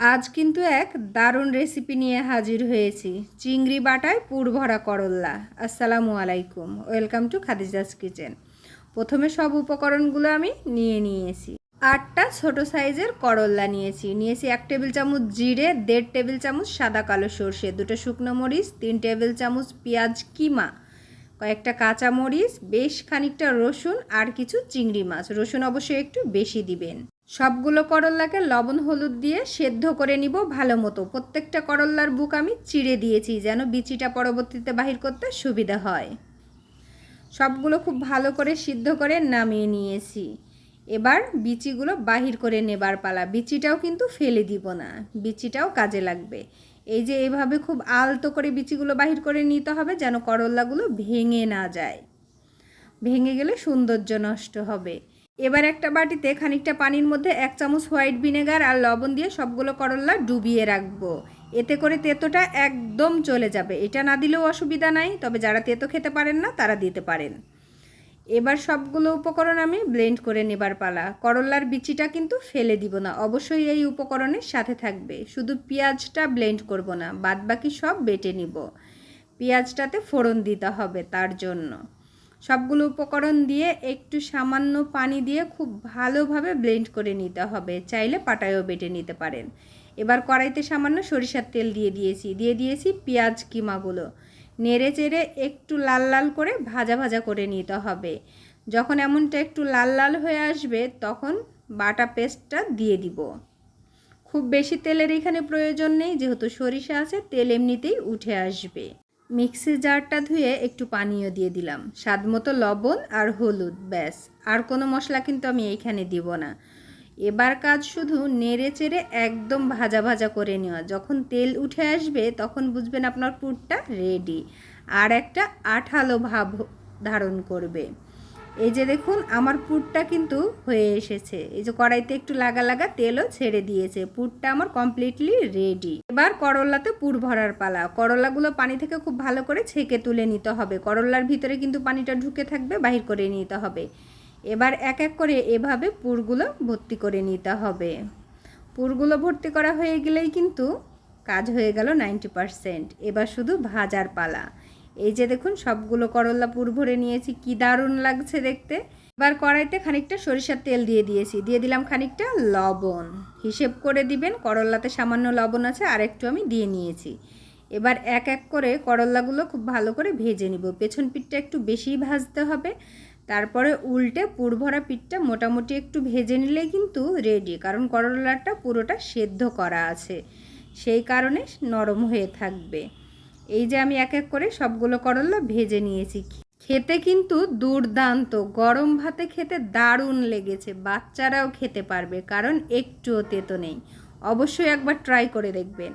আজ কিন্তু এক দারুণ রেসিপি নিয়ে হাজির হয়েছি। চিংড়ি বাটায় পুর ভরা করল্লা। আসসালামু আলাইকুম। Welcome to Khadija's kitchen. প্রথমে সব উপকরণগুলো আমি নিয়ে নিয়েছি। আটটা ছোট সাইজের করল্লা নিয়েছি। নিয়েছি এক টেবিল চামচ জিরে, দেড় টেবিল চামচ সাদা কালো সর্ষে, দুটো শুকনো মরিচ, তিন টেবিল চামচ পেঁয়াজ কিমা, কয়েকটা কাঁচা মরিচ, বেশ খানিকটা রসুন আর কিছু চিংড়ি মাছ। রসুন অবশ্যই একটু বেশি দিবেন। সবগুলো করল্লাকে লবণ হলুদ দিয়ে সেদ্ধ করে নিব ভালো মতো। প্রত্যেকটা করল্লার বুক আমি চিড়ে দিয়েছি যেন বিচিটা পরবর্তীতে বাহির করতে সুবিধা হয়। সবগুলো খুব ভালো করে সিদ্ধ করে নামিয়ে নিয়েছি। এবার বিচিগুলো বাহির করে নেবার পালা। বিচিটাও কিন্তু ফেলে দিব না, বিচিটাও কাজে লাগবে। এই যে এভাবে খুব আলতো করে বিচিগুলো বাহির করে নিতে হবে যেন করল্লাগুলো ভেঙে না যায়। ভেঙে গেলে সৌন্দর্য নষ্ট হবে। এবার একটা বাটিতে খানিকটা পানির মধ্যে এক চামচ হোয়াইট ভিনেগার আর লবণ দিয়ে সবগুলো করল্লা ডুবিয়ে রাখব। এতে করে তেতোটা একদম চলে যাবে। এটা না দিলেও অসুবিধা নাই, তবে যারা তেতো খেতে পারেন না, তারা দিতে পারেন। এবার সবগুলো উপকরণ আমি ব্লেন্ড করে নেবার পালা। করল্লার বিচিটা কিন্তু ফেলে দিব না। অবশ্যই এই উপকরণের সাথে থাকবে। শুধু পেঁয়াজটা ব্লেন্ড করব না বাদ বাকি সব বেটে নিব। পেঁয়াজটাতে ফোড়ন দিতে হবে তার জন্য। সবগুলো উপকরণ দিয়ে একটু সামান্য পানি দিয়ে খুব ভালোভাবে ব্লেন্ড করে নিতে হবে। চাইলে পাটায়ও বেটে নিতে পারেন। এবার কড়াইতে সামান্য সরিষার তেল দিয়ে দিয়েছি। দিয়ে দিয়েছি পেঁয়াজ কিমাগুলো। নেড়ে চেড়ে একটু লাল লাল করে ভাজা ভাজা করে নিতে হবে। যখন এমনটা একটু লাল লাল হয়ে আসবে, তখন বাটা পেস্টটা দিয়ে দিব। খুব বেশি তেলের এখানে প্রয়োজন নেই, যেহেতু সরিষা আছে, তেল এমনিতেই উঠে আসবে। মিক্সি জারটা ধুয়ে একটু পানীয় দিয়ে দিলাম। স্বাদ মতো লবণ আর হলুদ, ব্যাস। আর কোনো মশলা কিন্তু আমি এইখানে দিব না। এবার কাজ শুধু নেড়ে চেড়ে একদম ভাজা ভাজা করে নেওয়া। যখন তেল উঠে আসবে, তখন বুঝবেন আপনার পুরটা রেডি আর একটা আঠালো ভাব ধারণ করবে। এই যে দেখুন, আমার পুরটা কিন্তু হয়ে এসেছে। এই যে কড়াইতে একটু লাগা লাগা তেলও ছেড়ে দিয়েছে। পুরটা আমার কমপ্লিটলি রেডি এবার করলাতে পুর ভরার পালা। করলাগুলো পানি থেকে খুব ভালো করে ছেঁকে তুলে নিতে হবে। করলার ভিতরে কিন্তু পানিটা ঢুকে থাকবে, বাহির করে নিতে হবে। এবার এক এক করে এভাবে পুরগুলো ভর্তি করে নিতে হবে। পুরগুলো ভর্তি করা হয়ে গেলেই কিন্তু কাজ হয়ে গেল নাইনটি পারসেন্ট এবার শুধু ভাজার পালা। এই যে দেখুন, সবগুলো করল্লা পুর ভরে নিয়েছি, কি দারুণ লাগছে দেখতে। এবার কড়াইতে খানিকটা সরিষার তেল দিয়ে দিয়েছি। দিয়ে দিলাম খানিকটা লবণ। হিসেব করে দিবেন করল্লাতে সামান্য লবণ আছে আর একটু আমি দিয়ে নিয়েছি। এবার এক এক করে করল্লাগুলো খুব ভালো করে ভেজে নিব। পেছন পিঠটা একটু বেশি ভাজতে হবে। তারপরে উল্টে পুরভরা পিঠটা মোটামুটি একটু ভেজে নিলেই কিন্তু রেডি কারণ করলাটা পুরোটা সেদ্ধ করা আছে। সেই কারণে নরম হয়ে থাকবে। এই যে আমি এক এক করে সবগুলো করলা ভেজে নিয়েছি। খেতে কিন্তু দুর্দান্ত। গরম ভাতে খেতে দারুণ লেগেছে। বাচ্চারাও খেতে পারবে, কারণ একটুও তেতো নেই। অবশ্যই একবার ট্রাই করে দেখবেন।